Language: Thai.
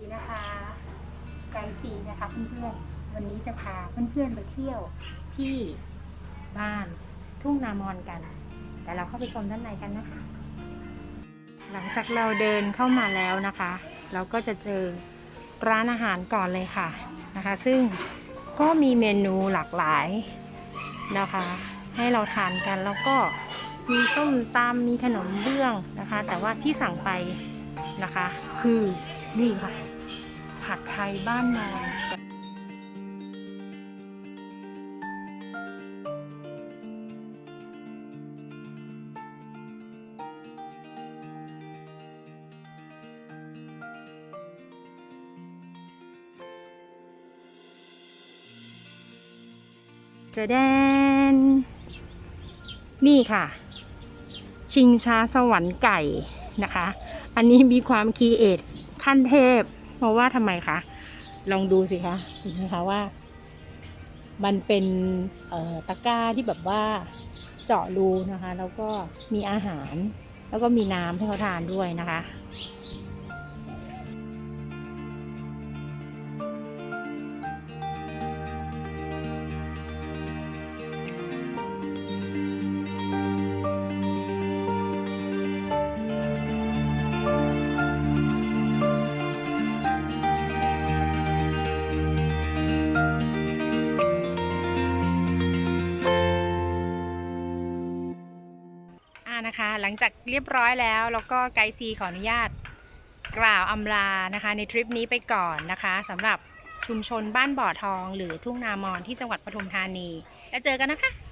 ดีนะคะไกด์ซีนะคะเพื่อนๆ วันนี้จะพาเพื่อนๆไปเที่ยวที่บ้านทุ่งนามอนกัน แต่เราเข้าไปชมด้านในกันนะคะ หลังจากเราเดินเข้ามาแล้วนะคะ เราก็จะเจอร้านอาหารก่อนเลยค่ะนะคะ ซึ่งก็มีเมนูหลากหลายนะคะ ให้เราทานกันแล้วก็มีส้มตำมีขนมเบื้องนะคะ แต่ว่าที่สั่งไป นะคะ คือนี่ค่ะ ผัดไทยบ้านนอนเจะแดน นี่ค่ะ ชิงช้าสวรรค์ไก่ นะคะ อันนี้มีความคีเอทขั้นเทพ เพราะว่าทำไมคะ ลองดูสิคะเห็นไหมคะว่า มันเป็นตะกร้าที่แบบว่าเจาะรูนะคะ แล้วก็มีอาหาร แล้วก็มีน้ำให้เขาทานด้วยนะคะ นะคะ หลังจากเรียบร้อยแล้ว แล้วก็ไกด์ซีขออนุญาตกล่าวอำลานะคะ ในทริปนี้ไปก่อนนะคะสำหรับชุมชนบ้านบ่อทอง หรือทุ่งนามอนที่จังหวัดปทุมธานี แล้วเจอกันนะคะ